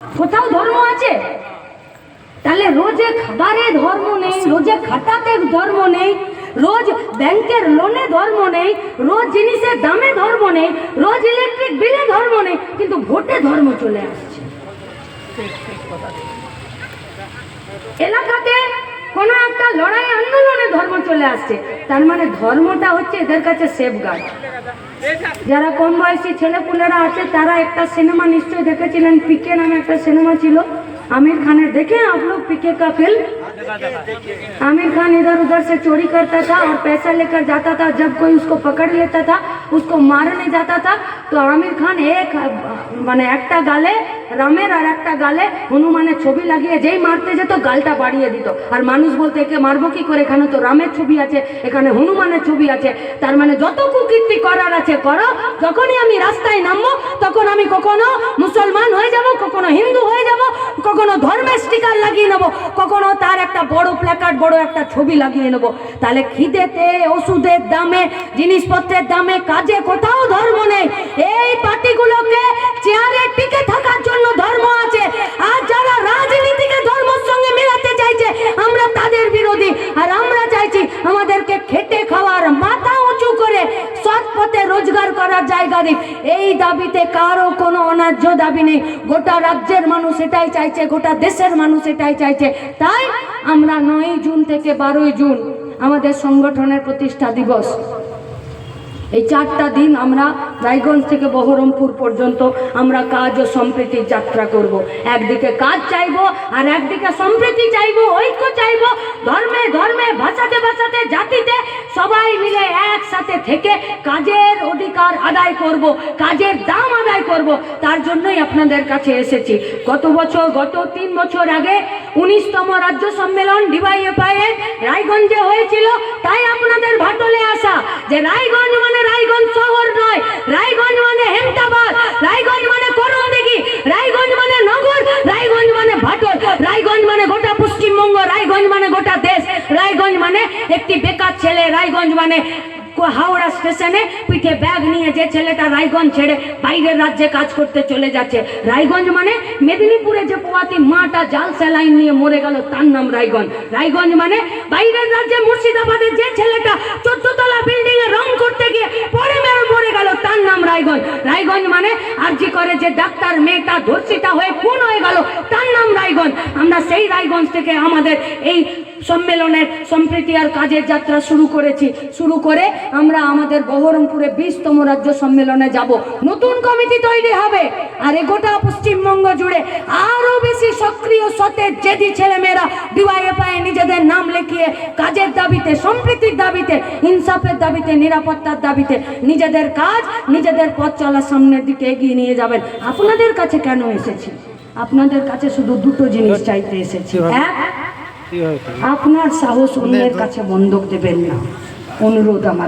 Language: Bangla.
কোথাও ধর্ম আছে? তাহলে রোজে খাবারে ধর্ম নেই, রোজে খাটাতে ধর্ম নেই, রোজ ব্যাংকের লোনে ধর্ম নেই, রোজ জিনিসের দামে ধর্ম নেই, রোজ ইলেকট্রিক বিলে ধর্ম নেই, কিন্তু ভোটে ধর্ম চলে আসছে। এলাকাতে কোনো একটা লড়াই আন্দোলনে ধর্ম চলে আসছে। তার মানে ধর্মটা হচ্ছে এদের কাছে সেফগার্ড যারা কম বয়সী ছেলেপুলেরা আছে, তারা একটা সিনেমা নিশ্চয়ই দেখেছিলেন। পিকে নামে একটা সিনেমা ছিল। আমির খানের। দেখে আপলো পিকে কা ফিল্ম आमिर खान इधर उधर से चोरी करता था और पैसा लेकर जाता था जब कोई उसको पकड़ लेता था उसको मारने जाता था तो आमिर खान एक মানে একটা গালে রামের আর একটা গালে হনুমানের ছবি লাগিয়ে যেই মারতে যেত গালটা বাড়িয়ে দিত আর মানুষ বলতে একে মারবো কি করে এখানে তো রামের ছবি আছে এখানে হনুমানের ছবি আছে তার মানে যত কুকীর্তি করার আছে করো যখনই আমি রাস্তায় নামবো তখন আমি কখনো তার একটা বড় প্ল্যাকার্ড বড় একটা ছবি লাগিয়ে নেব। তাহলে খিদেতে, ওষুধের দামে, জিনিসপত্রের দামে, কাজে কোথাও ধর্ম নেই। এই পার্টিগুলোকে চেয়ারে টিকে থাকার জন্য ধর্ম আছে আর যারা রাজনীতিকে ধর্মের সঙ্গে মেলাতে চাইছে আমরা তাদের বিরোধী আর আমরা চাইছি আমাদেরকে খেটে খাওয়ার মাথা উঁচু করে সৎ পথে রোজগার করার এই দাবিতে কারও কোনো অন্যায্য দাবি নেই। গোটা রাজ্যের মানুষ এটাই চাইছে, গোটা দেশের মানুষ এটাই চাইছে। তাই আমরা নয় জুন থেকে বারোই জুন আমাদের সংগঠনের প্রতিষ্ঠা দিবস। এই চারটা দিন আমরা রায়গঞ্জ থেকে বহরমপুর পর্যন্ত আমরা কাজ ও সম্প্রীতির যাত্রা করব। একদিকে কাজ চাইব আর একদিকে সম্প্রীতি চাইব, ঐক্য চাইব। ধর্মে ধর্মে, ভাষাতে ভাষাতে, জাতিতে সবাই মিলে একসাথে থেকে কাজের অধিকার আদায় করব। কাজের দাম আদায় করব। তার জন্যই আপনাদের কাছে এসেছি গত বছর, গত তিন বছর আগে উনিশতম রাজ্য সম্মেলন ডিওয়াইএফআই এর রায়গঞ্জে হয়েছিল, তাই আপনাদের ভাটলে আসা যে রায়গঞ্জ মানে রায়গঞ্জ শহর নয়, রায়গঞ্জ মানে হেমতাবাদ, রায়গঞ্জ মানে করণদিঘি, রায়গঞ্জ মানে নগর, রায়গঞ্জ মানে ভাটল, রায়গঞ্জ মানে গোটা পশ্চিমবঙ্গ, রায়গঞ্জ মানে গোটা দেশ, রায়গঞ্জ মানে একটি বেকার ছেলে, রায়গঞ্জ মানে হাওড়া স্টেশনে পিঠে ব্যাগ নিয়ে যে ছেলেটা রায়গঞ্জ ছেড়ে বাইরের রাজ্যে কাজ করতে চলে যাচ্ছে। রায়গঞ্জ মানে মেদিনীপুরে যে পোয়াতি মাটা জাল স্যালাইন নিয়ে মরে গেল, তার নাম রায়গঞ্জ। রায়গঞ্জ মানে বাইরের রাজ্যে মুর্শিদাবাদের যে ছেলেটা চোদ্দতলা বিল্ডিং এ রং করতে গিয়ে পরে মেরে মরে গেল তার নাম রায়গঞ্জ মানে? আর আরজি করে যে ডাক্তার মেয়েটা ধর্ষিতা হয়ে খুন হয়ে গেল, তার নাম রায়গঞ্জ। আমরা সেই রায়গঞ্জ থেকে আমাদের এই সম্মেলনের সম্প্রীতি আর কাজের যাত্রা শুরু করেছি। শুরু করে আমরা আমাদের বহরমপুরে বিশতম রাজ্য সম্মেলনে যাব। নতুন কমিটি তৈরি হবে, আর এগোটা গোটা পশ্চিমবঙ্গ জুড়ে আরও বেশি সক্রিয় সতেজ জেদি ছেলেমেয়েরা ডিওয়াইএফআই নিজেদের নাম লিখিয়ে কাজের দাবিতে সম্প্রীতির দাবিতে ইনসাফের দাবিতে নিরাপত্তার দাবিতে নিজেদের কাজ নিজেদের পথ চলার সামনের দিকে এগিয়ে নিয়ে যাবেন। আপনাদের কাছে কেন এসেছি? আপনাদের কাছে শুধু দুটো জিনিস চাইতে এসেছি। এক আপনার সাহস অন্যের কাছে বন্ধক দেবেন না। অনুরোধ আমাদের।